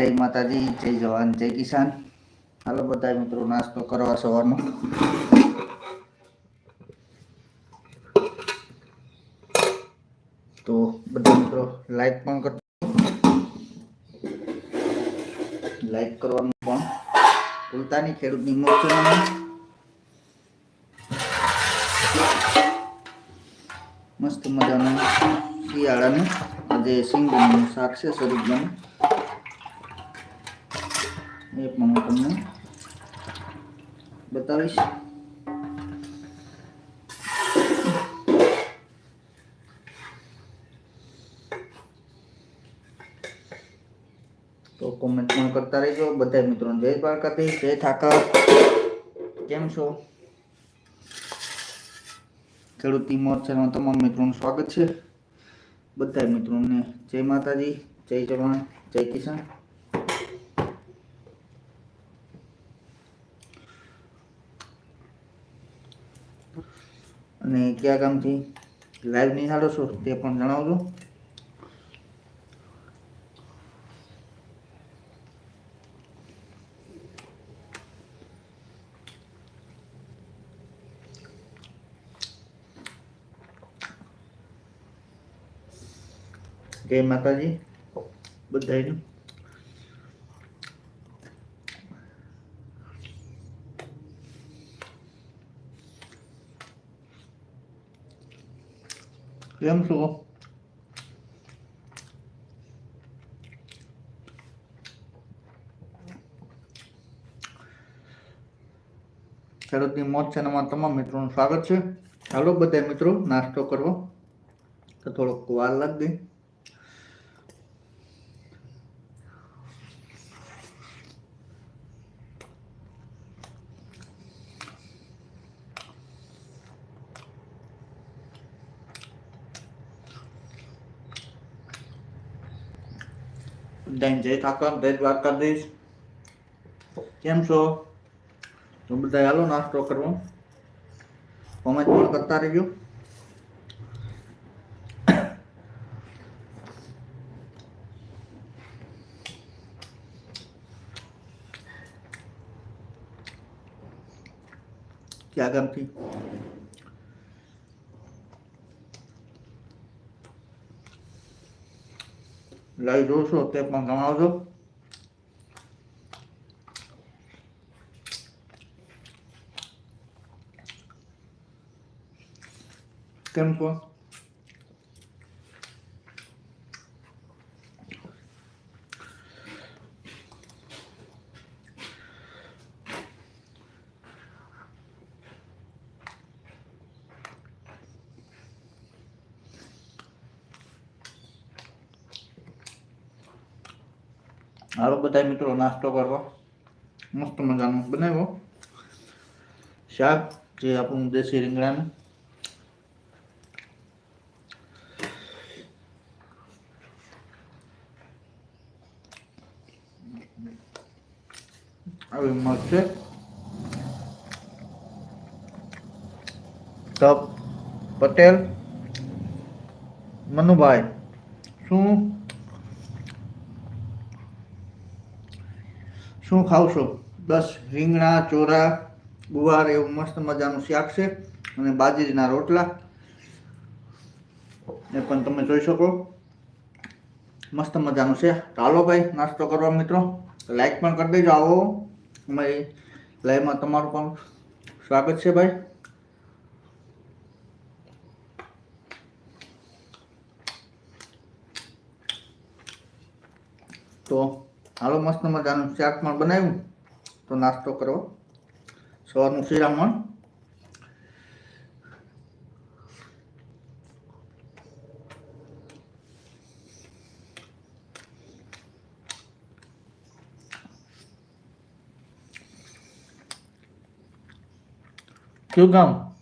જય માતાજી, જય જવાન, જય કિસાન. હાલો બધા મિત્રો, નાસ્તો કરવા સવારનો. તો બધા મિત્રો લાઈક પણ કરતો લાઈક કરવાનું પણ ભૂલતા ખેડૂતની મોરચામાં મસ્ત મજાનું શિયાળાનું આજે સિંગનું શાક છે શરીરનું એ પણ હું તમને બતાવીશ. તો કોમેન્ટ પણ કરતા રહેજો. બધા મિત્રોને જય દ્વારકાથી જય ઠાકર. કેમ છો? ખેડૂતી મોરચામાં તમામ મિત્રોનું સ્વાગત છે. બધા મિત્રોને જય માતાજી, જય જવાન જય કિસાન. અને કયા કામથી લાઈવ નિહાળો છો તે પણ જણાવજો. જય માતાજી. બધાયનું. કેમ છો ખેડૂતની મોજ ચેનલમાં તમામ મિત્રોનું સ્વાગત છે. ચાલો બધા મિત્રો, નાસ્તો કરવો. તો થોડોક વાર લાગશે બધાને જય ઠાકર જય દ્વારકાધીશ કેમ છો? તો બધા હાલો, નાસ્તો કરવો. કોમેન્ટ પણ કરતા રહેજો? ક્યાં ગામથી લાઈવ જોશો તે પણ જણાવજો કેમ છો હાલો બધા મિત્રો નાસ્તો કરવા મસ્ત મજાનું બનાવ્યો શાક જે આપણું દેશી રીંગણાનું આવી મસ્ત છે તપ પટેલ મનુભાઈ શું શું ખાવશો? બસ રીંગણા, ચોરા, ગુવાર એવું મસ્ત મજાનું શાક છે અને બાજરીના રોટલા. એ પણ તમે જોઈ શકો. મસ્ત મજાનું છે. ચાલો ભાઈ, નાસ્તો કરવા મિત્રો. લાઈક પણ કરી દેજો આવો. અમારી લાઈવમાં તમારું પણ સ્વાગત છે ભાઈ. તો હાલો, મસ્ત મજાનું શાક પણ બનાવ્યું. તો નાસ્તો કરો. સવારનું શિરામણ. કયું ગામ?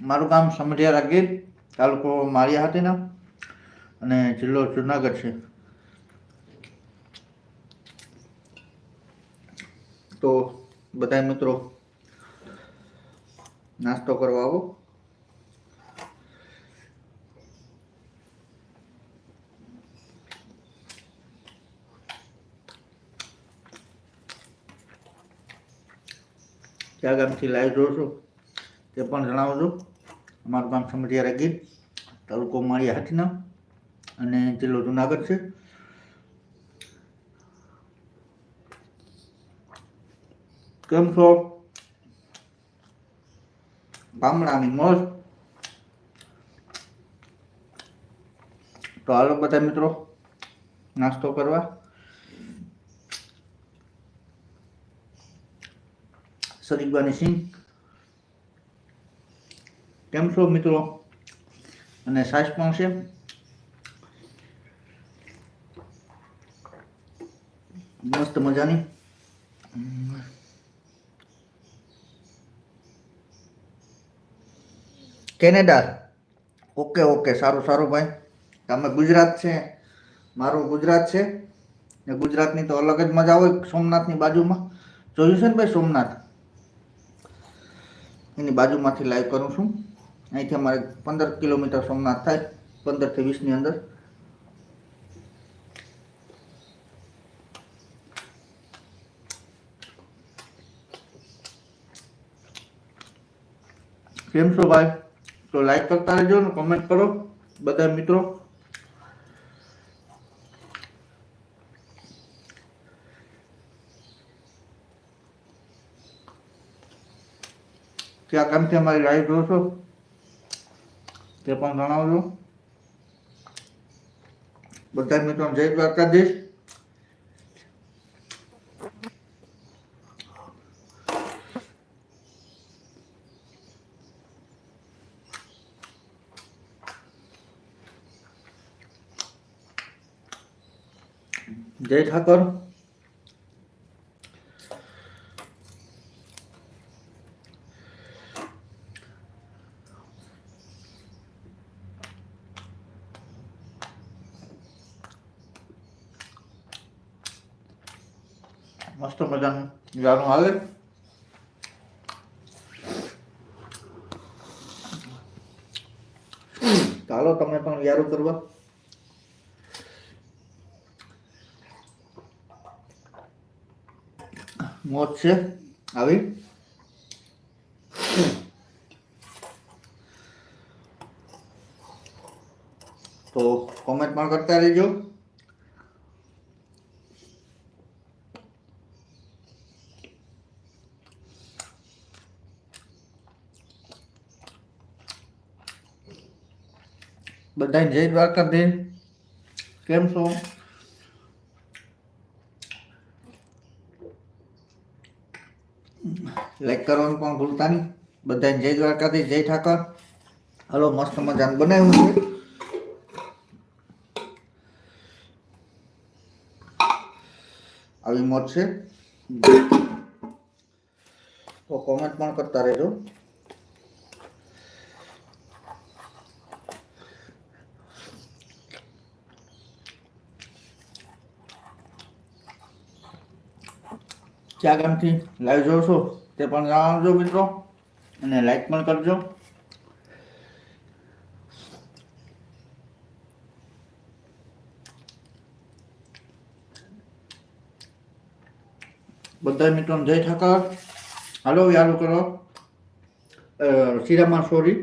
મારું ગામ સમઢિયારા ગીર તાલુકો માળિયા હાથીના અને જિલ્લો જુનાગઢ છે. તો બધા મિત્રો? નાસ્તો કરવા આવો. કયા ગામથી લાઈવ જોઉં છું તે પણ જણાવજો. અમારું ગામ સમઢિયારા રાખી તાલુકો માળી હાથીના અને જિલ્લો જુનાગઢ છે. કેમ છો? ગામડાની મોજ. તો હાલો બધા મિત્રો, નાસ્તો કરવા. સરીગવાની સિંહ. કેમ છો મિત્રો? અને સાસ પણ છે? મસ્ત મજાની. કેનેડા? ઓકે ઓકે, સારું સારું ભાઈ. તમે ગુજરાત છે. મારું ગુજરાત છે. ને ગુજરાતની તો અલગ જ મજા હોય સોમનાથની બાજુમાં. જોયું છે ને ભાઈ સોમનાથ? એની બાજુમાંથી લાઈવ કરું છું. અહીંથી અમારે પંદર કિલોમીટર સોમનાથ થાય પંદરથી વીસની અંદર. કેમ છો ભાઈ? તો લાઈક કરતા રહેજો ને કમેન્ટ કરો. બધા મિત્રો. ક્યાં કામથી અમારી લાઈવ જોશો તે પણ જણાવજો. બધા મિત્રો, જય દ્વારકાધીશ. જય ઠાકર. મસ્ત મજાનું ગાનું હાલે. ચાલો તમે પણ યારું કરવા. મોજ છે. આવી. તો કોમેન્ટ પણ કરતા રહેજો. બધાને જય દ્વારકાધીશ. કેમ છો? લાઈક કરવાનું પણ ભૂલતા નહીં. બધાને જય દ્વારકાથી જય ઠાકર. હલો, મસ્ત મજાનું બનાવ્યું છે. આવી મોત છે. તો કોમેન્ટ પણ કરતા રહેજો. ક્યાં ગામથી? લાઈવ જોશો તે પણ જણાવજો મિત્રો. અને લાઈક પણ કરજો. બધા મિત્રોને જય ઠાકર. હાલો યાદ કરો. શ્રીરામા સોરી.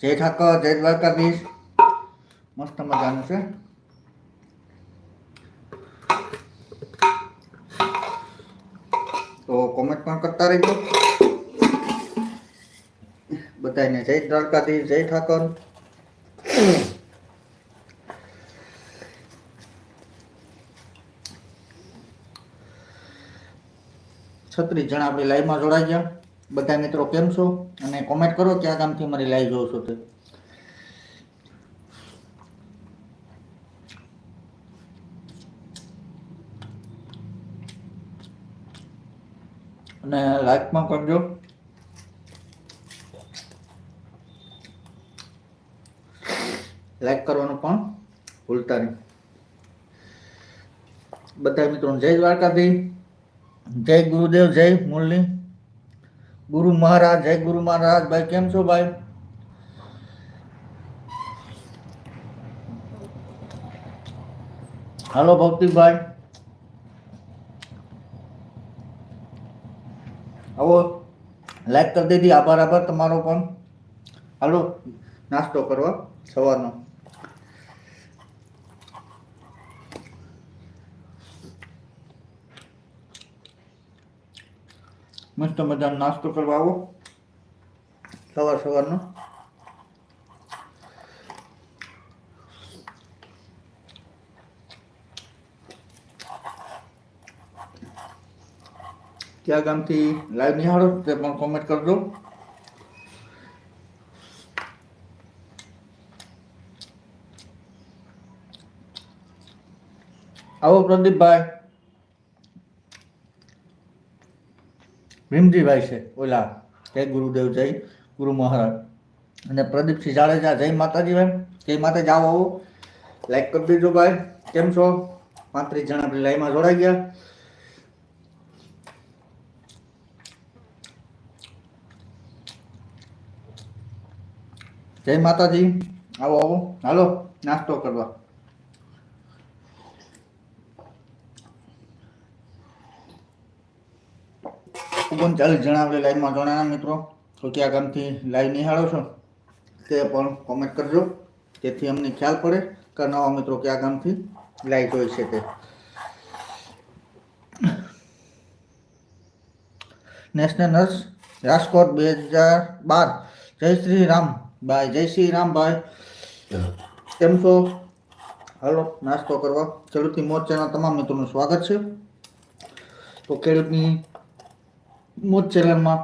જય ઠાકર, જય દ્વારકાધીશ. મસ્ત મજાનું છે. કોમેન્ટ પણ કરતા રહેજો. બધાને જય દ્વારકાધીશ, જય ઠાકર. છત્રીસ જણા આપણી લાઈવમાં જોડાઈ ગયા. બધા મિત્રો કેમ છો? અને કોમેન્ટ કરો ક્યાં ગામથી મારી લાઈવ જોવો છો તે. અને પણ કરજો. લાઈક કરવાનું પણ ભૂલતા નહીં. બધા મિત્રો, જય દ્વારકાધી જય ગુરુદેવ, જય મુરલી. ગુરુ મહારાજ, જય ગુરુ મહારાજ. ભાઈ, કેમ છો ભાઈ? હાલો ભૌતિકભાઈ. આવો લાઈક કરી દીધી આભાર આભાર તમારો પણ. હાલો, નાસ્તો કરવા સવારનો. મસ્ત મજાનો નાસ્તો કરવા આવો. સવાર, સવારનો. કયા ગામથી લાઈવ નિહાળો, તે પણ કોમેન્ટ કરજો આવો પ્રદીપભાઈ. ભીમજીભાઈ છે, ઓલા, જય ગુરુદેવ, જય ગુરુ મહારાજ. અને પ્રદીપસિંહ જાડેજા, જય માતાજી ભાઈ જય માતાજી, આવો આવો. લાઈક કરી દેજો ભાઈ. કેમ છો? પાંત્રીસ જણા લાઈવમાં જોડાઈ ગયા. જય માતાજી. આવો આવો. હાલો, નાસ્તો કરવા. ઓગણચાલીસ જણા આપણે લાઈવમાં જોડાણા મિત્રો. તો કયા ગામથી લાઈવ નિહાળો છો? તે પણ કોમેન્ટ કરજો. તેથી અમને ખ્યાલ પડે કે નવા મિત્રો ક્યાં ગામથી લાઈવ જોઈ તે. નેશનલ નર્સ રાજકોટ બે હજાર બાર. જય શ્રી રામ. ભાઈ જય શ્રી રામ ભાઈ. કેમ છો? હાલો, નાસ્તો કરવા. ખેડૂતની મોરચાના તમામ મિત્રોનું સ્વાગત છે. તો ખેડૂતની મોજ ચેનલમાં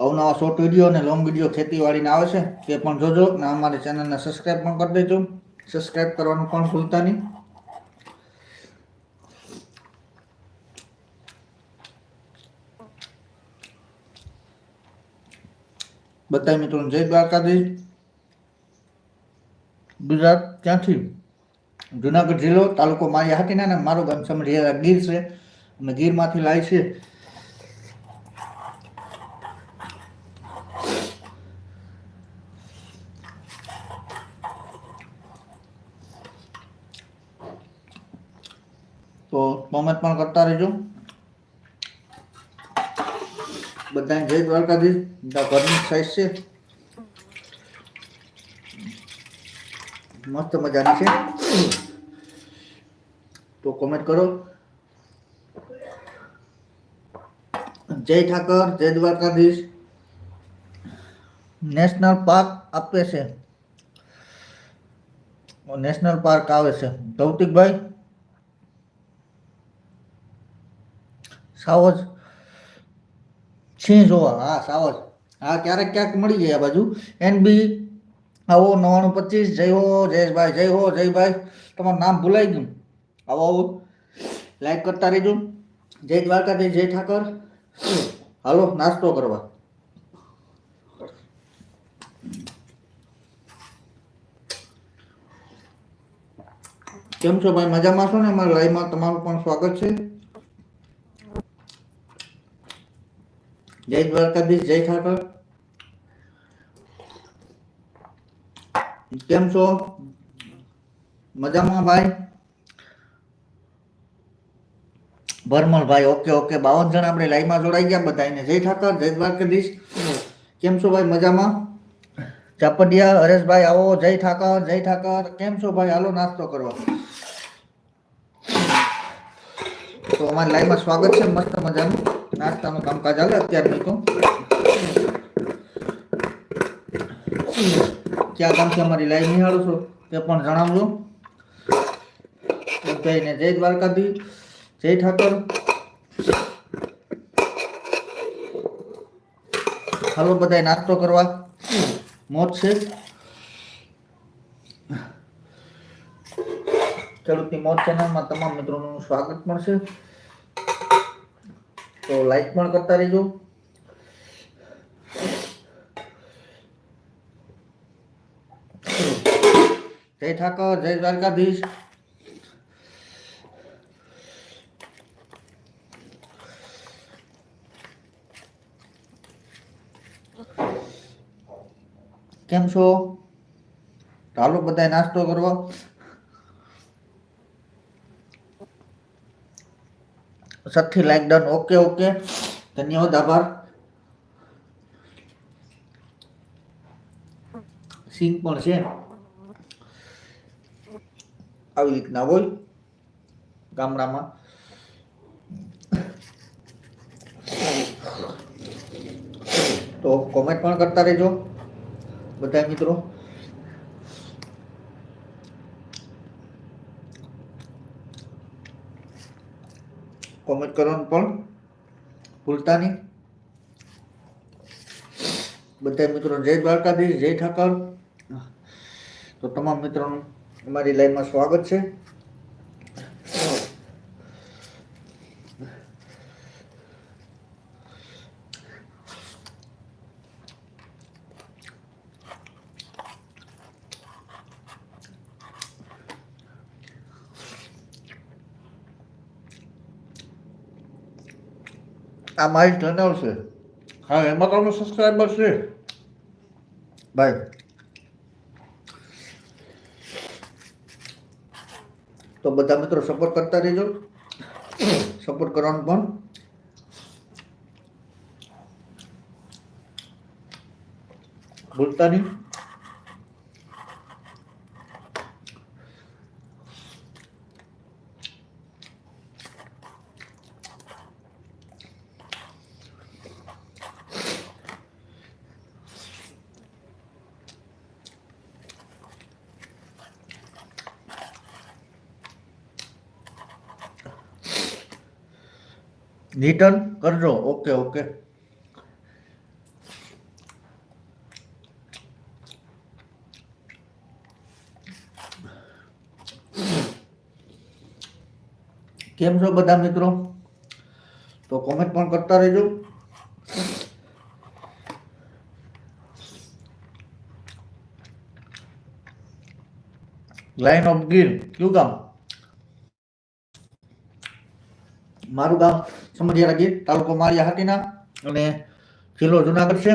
અવનવા શોર્ટ વીડિયો અને લોંગ વીડિયો ખેતીવાડીને આવે છે. તે પણ જોજો અને અમારી ચેનલને સબસ્ક્રાઈબ પણ કરી દેજો. સબસ્ક્રાઈબ કરવાનું પણ ભૂલતા નહીં. બધા મિત્રોને જય દ્વારકાધીશ. ગુજરાત ક્યાંથી? જુનાગઢ જિલ્લો, તાલુકો મારી હાટીના અને મારું ગામ સમઢિયારા ગીર છે. અમે ગીરમાંથી લાવી છે. તો કોમેન્ટ પણ કરતા રહેજો. બધાને જય દ્વારકાધીશ. બધા ઘરની સાઈઝ છે. મસ્ત મજાની છે. તો કોમેન્ટ કરો. જય ઠાકર, જય દ્વારકાધીશ. નેશનલ પાર્ક આપે છે. નેશનલ પાર્ક આવે છે. ભૌતિકભાઈ? સાવજ સિંહ જોવા હા સાવજ હા, ક્યારેક ક્યાંક મળી જાય આ બાજુ. એન બી આવો નવાણું પચીસ, જય હો, જયેશભાઈ, જય હો, જયભાઈ. તમારું નામ ભૂલાઈ ગયું. આવો આવો. લાઈક કરતા રહેજો. જય દ્વારકાધીશ, જય ઠાકર. હાલો, નાસ્તો કરવા. કેમ છો ભાઈ? મજામાં છો ને? અમારા લાઈવમાં તમારું પણ સ્વાગત છે. જય દ્વારકાધીશ, જય ઠાકર. કેમ છો? મજામાં ભાઈ? Bharmalbhai, okay okay. બાવન જણ આપણે લાઈવમાં જોડાઈ ગયા બધાને જય ઠાકર, જય દ્વારકાધીશ. કેમ છો ભાઈ? મજામાં? ચાપડિયા હરેશભાઈ, આવો. જય ઠાકર જય ઠાકર. કેમ છો ભાઈ? હાલો, નાસ્તો કરવા તો અમારી લાઈવમાં સ્વાગત છે. મસ્ત મજાનું. નાસ્તાનું કામકાજ હાલે અત્યારનું તો. ક્યાં કામથી અમારી લાઈવ નિહાળો છો તે પણ જણાવજો. બધાને જય દ્વારકાધી જય ઠાકર. હાલો બધાય નાસ્તો કરવા. મોજ છે. ખેડૂતની મોજ ચેનલમાં તમામ મિત્રોનું સ્વાગત પણ છે તો લાઈક પણ કરતા રહેજો. જય ઠાકર, જય દ્વારકાધીશ. કેમ છો? ચાલો બધા નાસ્તો કરવા. સઠ્ઠી લાઈક ડન ઓકે ઓકે ધન્યવાદ, આભાર. સિંગ પણ છે. આવી રીતના હોય ગામડામાં. તો કોમેન્ટ પણ કરતા રહેજો બધા મિત્રો. કોમેન્ટ કરવાનું પણ ભૂલતા નહીં બધા મિત્રો જય દ્વારકાધીશ જય ઠાકર તો તમામ મિત્રોનું અમારી લાઈવમાં સ્વાગત છે. આ મારી ચેનલ છે. હા, એમાં તમે સબસ્ક્રાઈબર છે. ભાઈ તો બધા મિત્રો સપોર્ટ કરતા રહેજો. સપોર્ટ કરવાનું પણ. ભૂલતા નહીં. રિટર્ન કરજો. ઓકે ઓકે કેમ છો બધા મિત્રો? તો કોમેન્ટ પણ કરતા રહેજો. લાઈન ઓફ ગીર કયું ગામ? મારું ગામ સમઢિયારા ગીર તાલુકો માળિયા હાટીના અને જિલ્લો જુનાગઢ છે.